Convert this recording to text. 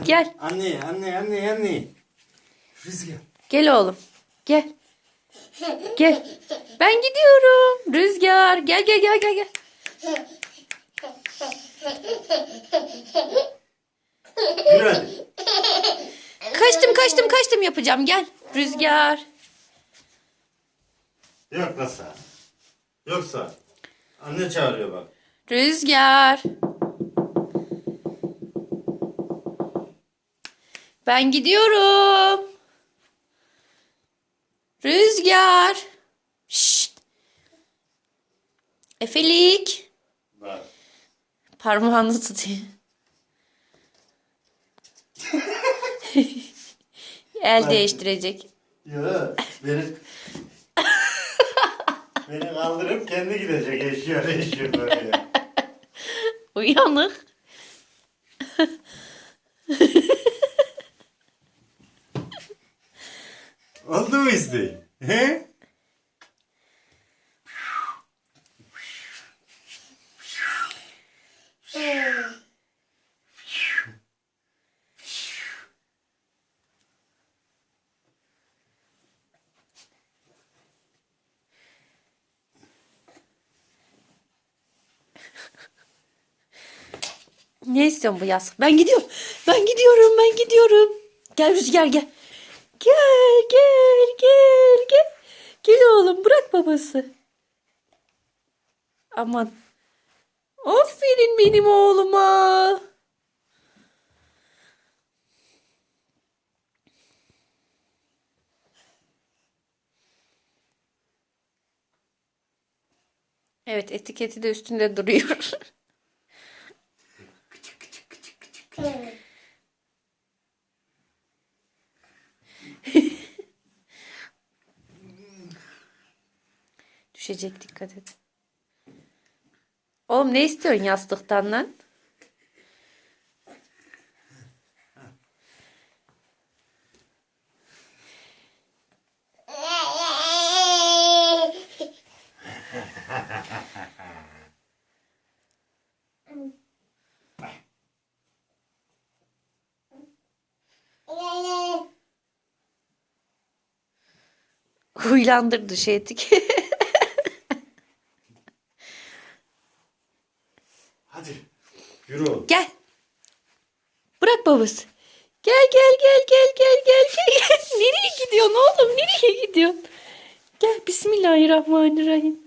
Gel. Anne, anne, anne, anne. Rüzgar. Gel oğlum. Gel. Gel. Ben gidiyorum. Rüzgar. Gel gel gel gel gel. Yürü hadi. Kaçtım kaçtım kaçtım yapacağım. Gel. Rüzgar. Yok Nasa. Yoksa. Anne çağırıyor bak. Rüzgar. Ben gidiyorum. Rüzgar. Şşt. Efelik. Bak. Parmağını tutuyor. El değiştirecek. Yok. Beni... Beni kaldırıp kendi gidecek. Eşiyor, eşiyor böyle. Uyanık. Oldu mu isteğin? He? Ne istiyorsun bu yaz? Ben gidiyorum. Ben gidiyorum. Ben gidiyorum. Gel Rüzgar gel. Gel gel gel gel. Gel oğlum bırak babası. Aman. Aferin benim oğluma. Evet etiketi de üstünde duruyor. Düşecek dikkat et. Oğlum ne istiyorsun yastıktan lan? Huylandırdı şey etik. Hadi. Yürü oğlum. Gel. Bırak babası. Gel gel gel gel gel gel gel. Nereye gidiyorsun oğlum? Nereye gidiyorsun? Gel Bismillahirrahmanirrahim.